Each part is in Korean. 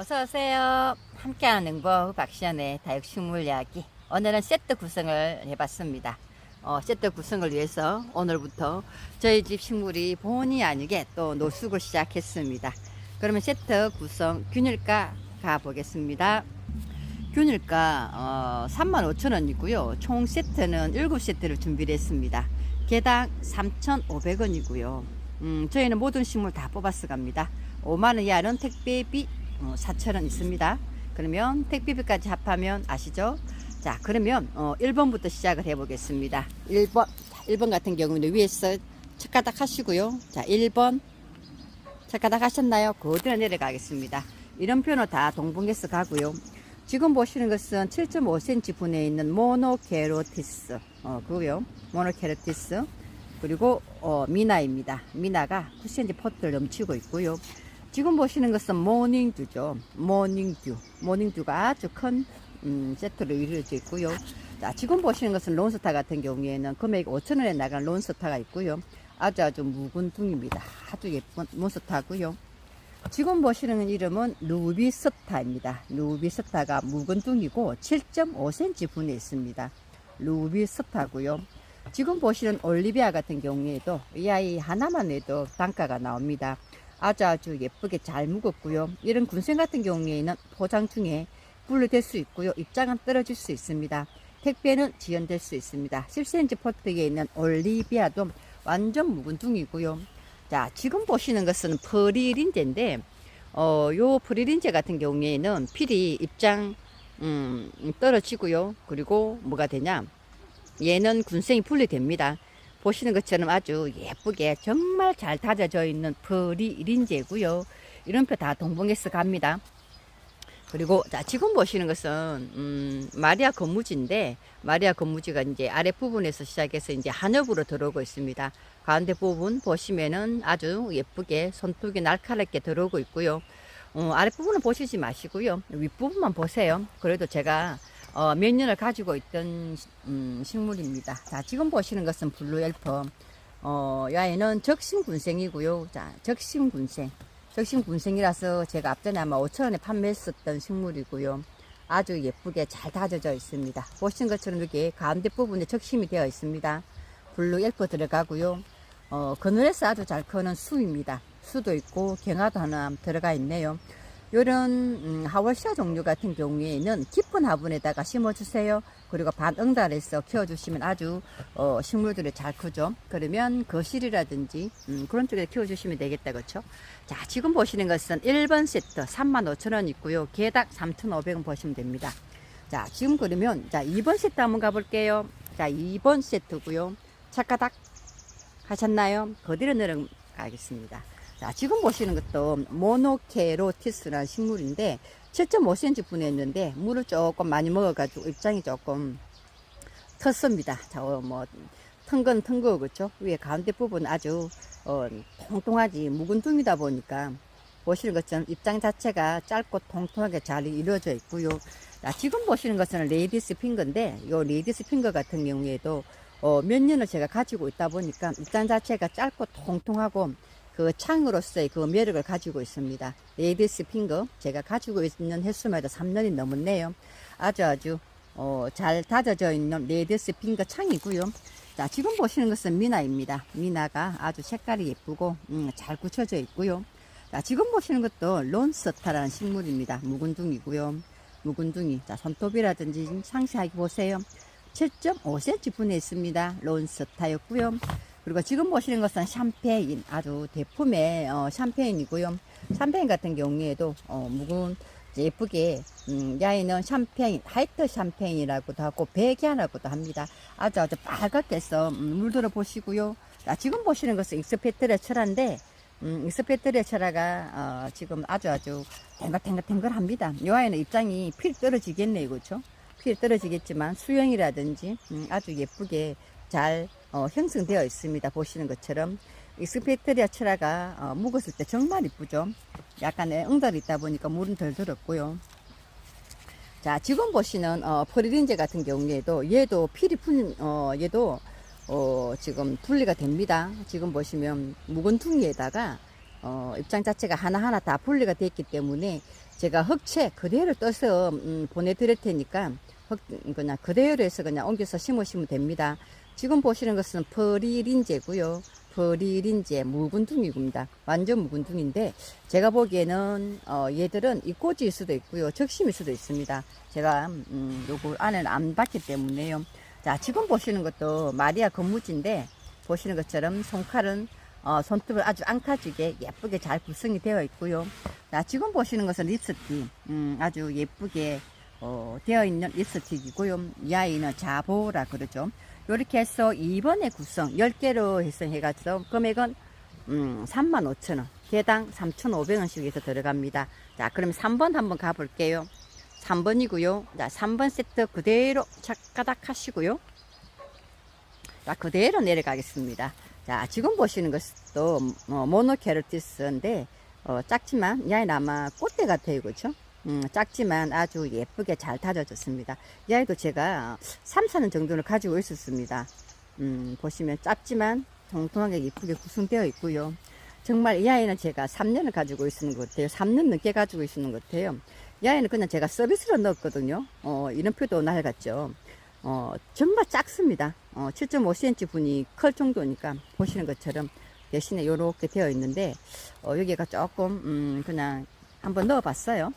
어서 오세요. 함께하는 능보 박시연의 다육식물 이야기. 오늘은 세트 구성을 해봤습니다. 어, 세트 구성을 위해서 오늘부터 저희 집 식물이 본의 아니게 또 노숙을 시작했습니다. 그러면 세트 구성 균일가 가보겠습니다. 균일가 어, 35,000원이고요. 총 세트는 7세트를 준비를 했습니다. 개당 3,500원이고요. 음, 저희는 모든 식물 다 뽑아서 갑니다. 5만원 이하는 택배비 어, 4,000원 있습니다. 그러면 택배비까지 합하면 아시죠? 자, 그러면 어, 1번부터 시작을 해 보겠습니다. 1번, 1번 같은 경우는 위에서 착가닥 하시고요. 자, 1번 착가닥 하셨나요? 그대로 내려가겠습니다. 이런 표는 다 동봉해서 가고요. 지금 보시는 것은 7.5cm 분에 있는 모노케로티스, 어, 그거요. 모노케로티스. 그리고 어, 미나입니다. 미나가 9cm 포트를 넘치고 있고요. 지금 보시는 것은 모닝듀죠. 모닝듀. 모닝듀가 아주 큰 음, 세트로 이루어져 있고요. 자, 지금 보시는 것은 론스타 같은 경우에는 금액 5천원에 나가는 론스타가 있고요. 아주 아주 묵은 둥입니다. 아주 예쁜 몬스타고요. 지금 보시는 이름은 루비스타입니다. 루비스타가 묵은 둥이고 7.5cm 분에 있습니다. 루비스타고요. 지금 보시는 올리비아 같은 경우에도 이 아이 하나만 해도 단가가 나옵니다. 아주 아주 예쁘게 잘 묵었고요. 이런 군생 같은 경우에는 포장 중에 분류될 수 있고요. 입장은 떨어질 수 있습니다. 택배는 지연될 수 있습니다. 10cm 포트에 있는 올리비아도 완전 묵은 둥이고요. 자, 지금 보시는 것은 프리린제인데, 어, 요 프리린제 같은 경우에는 필이 입장, 음, 떨어지고요. 그리고 뭐가 되냐. 얘는 군생이 분리됩니다. 보시는 것처럼 아주 예쁘게 정말 잘 다져져 있는 프리린제고요. 이런 표 다 동봉해서 갑니다. 그리고 자 지금 보시는 것은 음, 마리아 건무지인데 마리아 건무지가 이제 아랫 부분에서 시작해서 이제 한엽으로 들어오고 있습니다. 가운데 부분 보시면은 아주 예쁘게 손톱이 날카롭게 들어오고 있고요. 어, 아랫 부분은 보시지 마시고요. 윗 부분만 보세요. 그래도 제가 어, 몇 년을 가지고 있던 음, 식물입니다. 자 지금 보시는 것은 블루 엘퍼. 어, 이 아이는 적심군생이고요. 자 적심군생. 적심 군생이라서 제가 앞전에 아마 5천원에 판매했었던 식물이고요. 아주 예쁘게 잘 다져져 있습니다. 보시는 것처럼 이렇게 가운데 부분에 적심이 되어 있습니다. 블루 엘프 들어가고요. 어, 그늘에서 아주 잘 크는 수입니다. 수도 있고 경화도 하나 들어가 있네요. 요런 음, 하월시아 종류 같은 경우에는 깊은 화분에다가 심어주세요. 그리고 반응달에서 키워주시면 아주 어, 식물들이 잘 크죠. 그러면 거실이라든지 음, 그런 쪽에 키워주시면 되겠다 그렇죠. 자 지금 보시는 것은 1번 세트 35,000원 있고요. 개당 3,500원 보시면 됩니다. 자 지금 그러면 자 2번 세트 한번 가볼게요. 자 2번 세트고요. 착가닥 하셨나요? 그대로 내려가겠습니다. 자, 지금 보시는 것도 모노케로티스라는 식물인데 7.5cm 분했는데 물을 조금 많이 먹어가지고 입장이 조금 텄습니다. 자, 어, 뭐 튼거 그렇죠? 위에 가운데 부분 아주 어, 통통하지 묵은 둥이다 보니까 보시는 것처럼 입장 자체가 짧고 통통하게 잘 이루어져 있고요. 자, 지금 보시는 것은 레이디스 핑거인데 요 레이디스 핑거 같은 경우에도 어, 몇 년을 제가 가지고 있다 보니까 입장 자체가 짧고 통통하고 그 창으로서의 그 매력을 가지고 있습니다. 레이디스 핑거 제가 가지고 있는 횟수마다 3년이 넘었네요. 아주 아주 어, 잘 다져져 있는 레이디스 핑거 창이고요. 자 지금 보시는 것은 미나입니다. 미나가 아주 색깔이 예쁘고 음, 잘 굳혀져 있고요. 자 지금 보시는 것도 론스타라는 식물입니다. 묵은둥이고요. 묵은둥이 자 손톱이라든지 좀 상세하게 보세요. 7.5cm 분에 있습니다. 론스타였고요. 그리고 지금 보시는 것은 샴페인 아주 대품의 어, 샴페인이고요. 샴페인 같은 경우에도 어, 묵은 예쁘게 음, 야이는 샴페인 하이트 샴페인이라고도 하고 베기아라고도 합니다. 아주 아주 빨갛게 해서 음, 물들어 보시고요. 자, 지금 보시는 것은 익스페트레 철화인데 음, 익스페트레 철화가 어, 지금 아주 아주 탱글탱글탱글합니다. 이 아이는 입장이 필 떨어지겠네요, 그렇죠? 필 떨어지겠지만 수영이라든지 음, 아주 예쁘게 잘 어, 형성되어 있습니다. 보시는 것처럼 익스페트리아 철화가 어, 묵었을 때 정말 이쁘죠. 약간의 응달이 있다 보니까 물은 덜 들었고요. 자 지금 보시는 어, 프리린제 같은 경우에도 얘도 필이 푼 어, 얘도 어, 지금 분리가 됩니다. 지금 보시면 묵은 퉁이에다가 어, 입장 자체가 하나하나 다 분리가 됐기 때문에 제가 흑채 그대로 떠서 음, 보내드릴 테니까 흑, 그냥 그대로 해서 그냥 옮겨서 심으시면 됩니다. 지금 보시는 것은 퍼리린제고요. 퍼리린제 묵은둥이입니다. 완전 묵은둥인데 제가 보기에는 어, 얘들은 이 꽂을 수도 있고요. 적심일 수도 있습니다. 제가 음, 요거 안에는 안 봤기 때문에요. 자 지금 보시는 것도 마리아 건무지인데 보시는 것처럼 손칼은 어, 손톱을 아주 앙카지게 예쁘게 잘 구성이 되어 있고요. 자, 지금 보시는 것은 립스틱, 음, 아주 예쁘게 어, 되어 있는 립스틱이고요. 이 아이는 자보라 그러죠. 이렇게 해서 2번의 구성 10개로 해서 해가지고 금액은 음, 35,000원, 개당 3,500원씩 해서 들어갑니다. 자, 그럼 3번 한번 가볼게요. 3번이고요. 자, 3번 세트 그대로 착가닥 하시고요. 자, 그대로 내려가겠습니다. 자, 지금 보시는 것도 어, 모노케르티스인데 어, 작지만 이 아이는 아마 꽃대 같아요, 그렇죠? 음, 작지만 아주 예쁘게 잘 다져졌습니다. 이 아이도 제가 3, 4년 정도를 가지고 있었습니다. 음, 보시면 작지만 통통하게 예쁘게 구성되어 있고요. 정말 이 아이는 제가 3년을 가지고 있는 것 같아요. 3년 넘게 가지고 있는 것 같아요. 이 아이는 그냥 제가 서비스로 넣었거든요. 어, 이름표도 낡았죠. 어, 정말 작습니다. 어, 7.5cm 분이 클 정도니까 보시는 것처럼 대신에 이렇게 되어 있는데 어, 여기가 조금 음, 그냥 한번 넣어봤어요.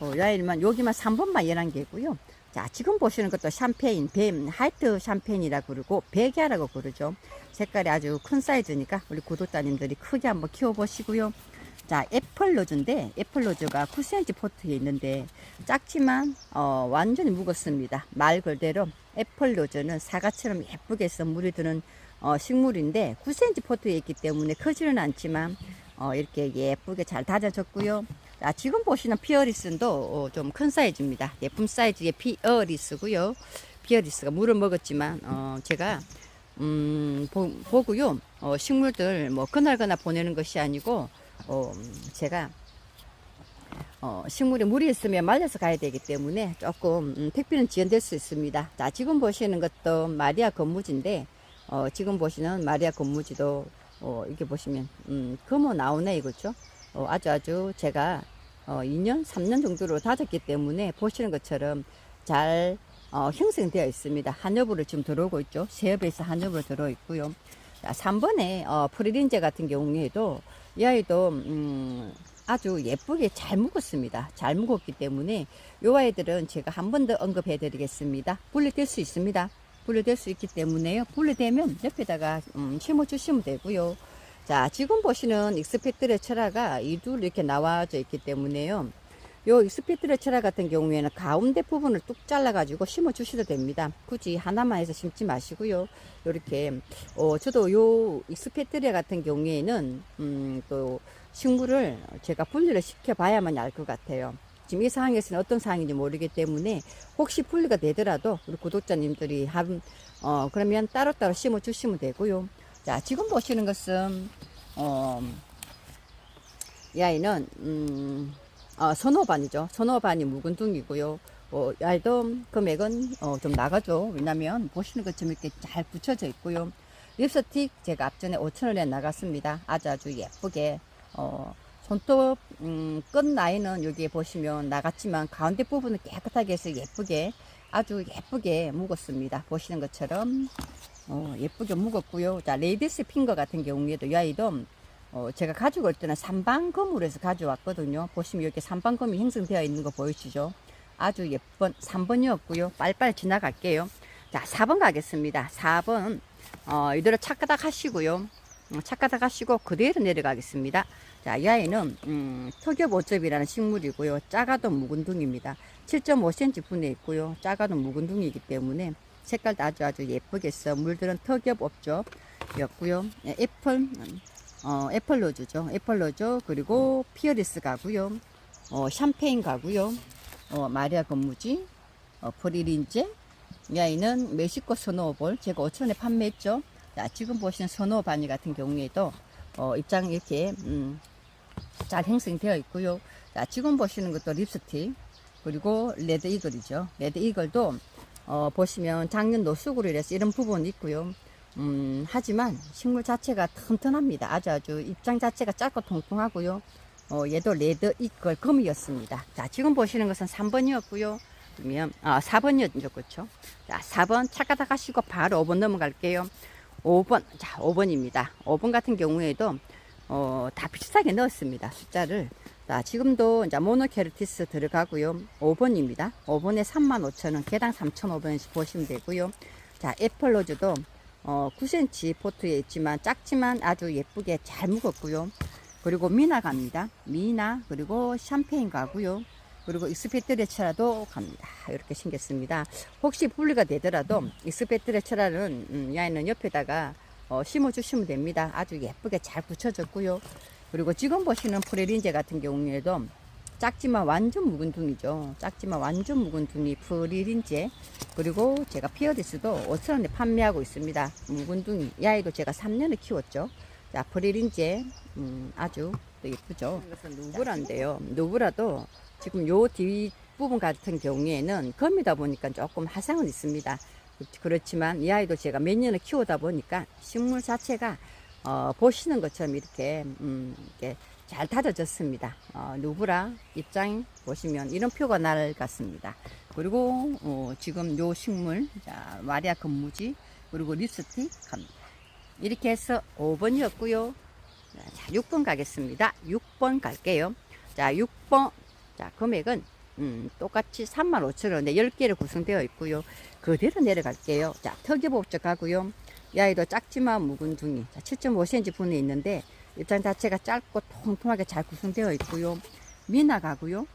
어, 야일만 여기만 3번만 11개고요. 자 지금 보시는 것도 샴페인 뱀 하이트 샴페인이라 그러고 베개라고 그러죠. 색깔이 아주 큰 사이즈니까 우리 구독자님들이 크게 한번 키워보시고요. 자 애플 로즈인데 애플 로즈가 9cm 포트에 있는데 작지만 어, 완전히 무겁습니다. 말 그대로 애플 로즈는 사과처럼 예쁘게 선물이 드는 어, 식물인데 9cm 포트에 있기 때문에 크지는 않지만 어, 이렇게 예쁘게 잘 다져졌고요. 자, 지금 보시는 피어리스도 어, 좀큰 사이즈입니다. 예쁜 사이즈의 피어리스고요. 피어리스가 물을 먹었지만 어, 제가 음, 보, 보고요. 어, 식물들 뭐 그날그날 보내는 것이 아니고 어, 제가 어, 식물에 물이 있으면 말려서 가야 되기 때문에 조금 음, 택배는 지연될 수 있습니다. 자, 지금 보시는 것도 마리아 건무지인데 어, 지금 보시는 마리아 건무지도 어, 이렇게 보시면 음, 금호 나오네 이거죠. 어, 아주 아주 제가 어, 2년, 3년 정도로 다졌기 때문에 보시는 것처럼 잘 어, 형성되어 있습니다. 한여부를 지금 들어오고 있죠. 세엽에서 한여부로 들어 있고요. 자, 3번에 어, 프리린제 같은 경우에도 이 아이도 음, 아주 예쁘게 잘 묵었습니다. 잘 묵었기 때문에 이 아이들은 제가 한 번 더 언급해 드리겠습니다. 분리될 수 있습니다. 분리될 수 있기 때문에요. 분리되면 옆에다가 음, 심어 주시면 되고요. 자, 지금 보시는 익스펙트레 철화가 이 둘 이렇게 나와져 있기 때문에요. 요 익스펙트레 철화 같은 경우에는 가운데 부분을 뚝 잘라 가지고 심어 주셔도 됩니다. 굳이 하나만 해서 심지 마시고요. 요렇게, 어, 저도 요 익스펙트레 같은 경우에는, 음, 또 식물을 제가 분리를 시켜 봐야만 알 것 같아요. 지금 이 상황에서는 어떤 상황인지 모르기 때문에 혹시 분리가 되더라도 우리 구독자님들이 한, 어, 그러면 따로따로 심어 주시면 되고요. 자, 지금 보시는 것은, 어, 이 아이는, 음, 어, 선호반이죠. 선호반이 묵은둥이고요. 어, 이 아이도 금액은 어, 좀 나가죠. 왜냐면 보시는 것처럼 이렇게 잘 붙여져 있고요. 립스틱 제가 앞전에 5천원에 나갔습니다. 아주 아주 예쁘게, 어, 손톱, 음, 끝 라인은 여기에 보시면 나갔지만 가운데 부분은 깨끗하게 해서 예쁘게, 아주 예쁘게 묵었습니다. 보시는 것처럼. 어, 예쁘게 묵었고요. 자, 레이디스 핑거 같은 경우에도 이 아이도 어, 제가 가지고 올 때는 해서 가져왔거든요. 보시면 이렇게 삼방검이 형성되어 있는 거 보이시죠? 아주 예쁜 3번이었고요. 빨리빨리 지나갈게요. 자, 4번 가겠습니다. 4번, 어, 이대로 착가닥 하시고요. 어, 착가닥 하시고 그대로 내려가겠습니다. 자, 이 아이는, 음, 턱엽오접이라는 식물이고요. 작아도 묵은둥입니다. 7.5cm 분에 있고요. 작아도 묵은둥이기 때문에 색깔도 아주 아주 예쁘게 써. 물들은 턱엽 업종이었고요. 예, 애플, 어, 애플 로즈죠. 애플 로즈, 그리고 피어리스 가고요. 어, 샴페인 가고요. 어, 마리아 건무지, 어, 프리린제. 이 아이는 멕시코 스노우볼. 제가 5천원에 판매했죠. 자, 지금 보시는 스노우 바니 같은 경우에도, 어, 입장 이렇게, 음, 잘 형성되어 있고요. 자, 지금 보시는 것도 립스틱. 그리고 레드 이글이죠. 레드 이글도, 어, 보시면 작년 노숙으로 이래서 이런 부분이 있고요. 음, 하지만 식물 자체가 튼튼합니다. 아주 아주 입장 자체가 짧고 통통하고요. 어, 얘도 레드 이걸 금이었습니다. 자, 지금 보시는 것은 3번이었고요. 그러면 아, 4번이었죠. 그렇죠? 자, 4번 착하다 가시고 바로 5번 넘어갈게요. 5번. 자, 5번입니다. 5번 같은 경우에도 어, 다 비슷하게 넣었습니다. 숫자를. 자, 지금도 이제 모노케르티스 들어가고요. 5번입니다. 5번에 35,000원, 개당 3,500원씩 보시면 되고요. 자, 애플로즈도 어, 9cm 포트에 있지만 작지만 아주 예쁘게 잘 묵었고요. 그리고 미나 갑니다. 미나 그리고 샴페인 가고요. 그리고 익스페트레처라도 갑니다. 이렇게 생겼습니다. 혹시 분리가 되더라도 익스페트레처라는 음, 야이는 옆에다가 어, 심어주시면 됩니다. 아주 예쁘게 잘 붙여졌고요. 그리고 지금 보시는 프레린제 같은 경우에도 작지만 완전 묵은 둥이죠. 작지만 완전 묵은 둥이 프리린제. 그리고 제가 피어리스도 5천원에 판매하고 있습니다. 묵은 둥이. 이 아이도 제가 3년을 키웠죠. 자, 프리린제. 음, 아주 또 예쁘죠. 이것은 누브라인데요. 누브라도 지금 요 뒷부분 같은 경우에는 검이다 보니까 조금 화상은 있습니다. 그렇지만 이 아이도 제가 몇 년을 키우다 보니까 식물 자체가 어, 보시는 것처럼 이렇게, 음, 이렇게 잘 다져졌습니다. 어, 누브라 입장 보시면 이런 표가 날 같습니다. 그리고 어, 지금 요 식물, 자, 마리아 건무지, 그리고 립스틱 갑니다. 이렇게 해서 5번이었고요. 자, 6번 가겠습니다. 6번 갈게요. 자, 6번. 자, 금액은 음, 똑같이 35,000원에 10개를 구성되어 있고요. 그대로 내려갈게요. 자, 턱이복적 하고요. 이 아이도 작지만 묵은 둥이. 자, 7.5cm 분에 있는데 입장 자체가 짧고 통통하게 잘 구성되어 있고요. 미나 가고요.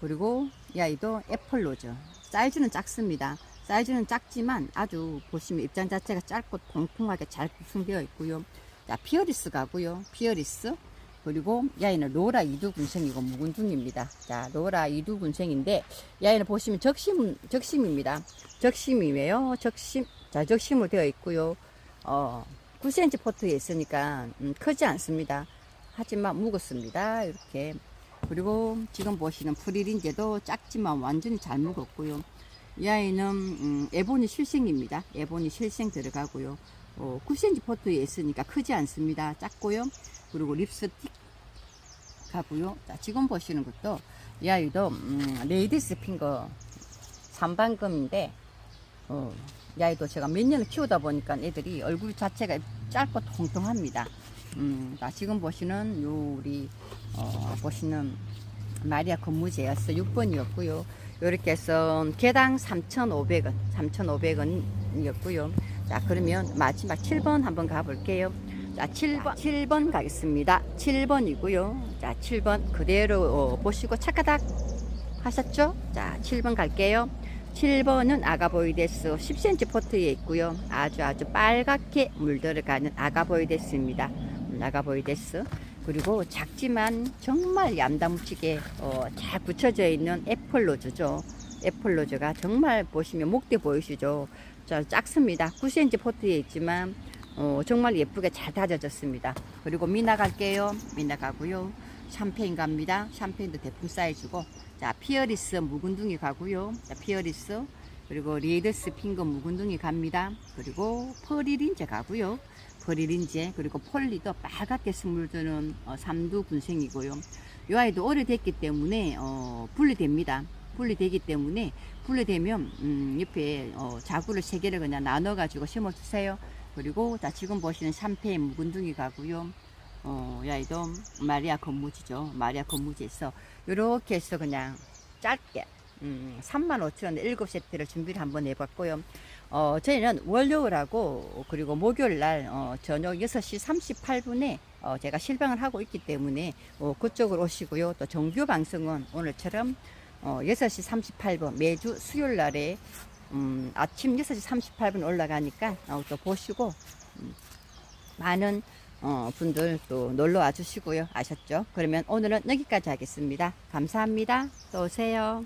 그리고 이 아이도 애플로즈. 사이즈는 작습니다. 사이즈는 작지만 아주 보시면 입장 자체가 짧고 통통하게 잘 구성되어 있고요. 자, 피어리스 가고요. 피어리스. 그리고 이 아이는 로라 이두군생이고 묵은둥입니다. 자, 로라 이두군생인데 이 아이는 보시면 적심, 적심입니다. 적심이에요. 적심. 자, 적심으로 되어 있고요. 어, 9cm 포트에 있으니까 음, 크지 않습니다. 하지만 묵었습니다. 이렇게. 그리고 지금 보시는 프리린제도 작지만 완전히 잘 묵었고요. 이 아이는 음, 에보니 실생입니다. 에보니 실생 들어가고요. 어, 9cm 포트에 있으니까 크지 않습니다. 작고요. 그리고 립스틱 가고요. 자, 지금 보시는 것도 이 아이도 음, 레이디스 핑거 3반금인데 어, 이 아이도 제가 몇 년을 키우다 보니까 애들이 얼굴 자체가 짧고 통통합니다. 음, 자, 지금 보시는 요 우리 어, 보시는 마리아 건무제였어 6번이었고요. 이렇게 해서 개당 3,500원, 3,500원이었고요. 자, 그러면 마지막 7번 한번 가볼게요. 자, 7번, 7번 가겠습니다. 7번이고요. 자, 7번 그대로 어, 보시고 착하닥 하셨죠? 자, 7번 갈게요. 7번은 아가보이데스 10cm 포트에 있고요. 아주 아주 빨갛게 물들어가는 아가보이데스입니다. 음, 아가보이데스. 그리고 작지만 정말 얌다무치게 어, 잘 붙여져 있는 애플로즈죠. 애플로즈가 정말 보시면 목대 보이시죠? 자, 작습니다. 9cm 포트에 있지만 어, 정말 예쁘게 잘 다져졌습니다. 그리고 미나 갈게요. 미나 가고요. 샴페인 갑니다. 샴페인도 대품 사이즈고 자 피어리스 묵은둥이 가고요. 자 피어리스 그리고 리에드스 핑거 묵은둥이 갑니다. 그리고 퍼리린제 가고요. 퍼리린제 그리고 폴리도 빨갛게 스물드는 어, 삼두 군생이고요. 이 아이도 오래됐기 때문에 어, 분리됩니다. 분리되기 때문에 분리되면 음, 옆에 어, 자구를 세 개를 그냥 나눠 가지고 심어 주세요. 그리고 자 지금 보시는 샴페인 묵은둥이 가고요. 어, 이 아이도 마리아 건무지죠. 마리아 건무지에서 이렇게 해서 그냥 짧게 음, 35,000원에 7세트를 준비를 한번 해봤고요. 어, 저희는 월요일하고 그리고 목요일 날 어, 저녁 6시 38분에 어, 제가 실방을 하고 있기 때문에 어, 그쪽으로 오시고요. 또 정규 방송은 오늘처럼 어, 6시 38분 매주 수요일 날에 음, 아침 6시 38분 올라가니까 어, 또 보시고 음, 많은 어, 분들 또 놀러 와 주시고요. 아셨죠? 그러면 오늘은 여기까지 하겠습니다. 감사합니다. 또 오세요.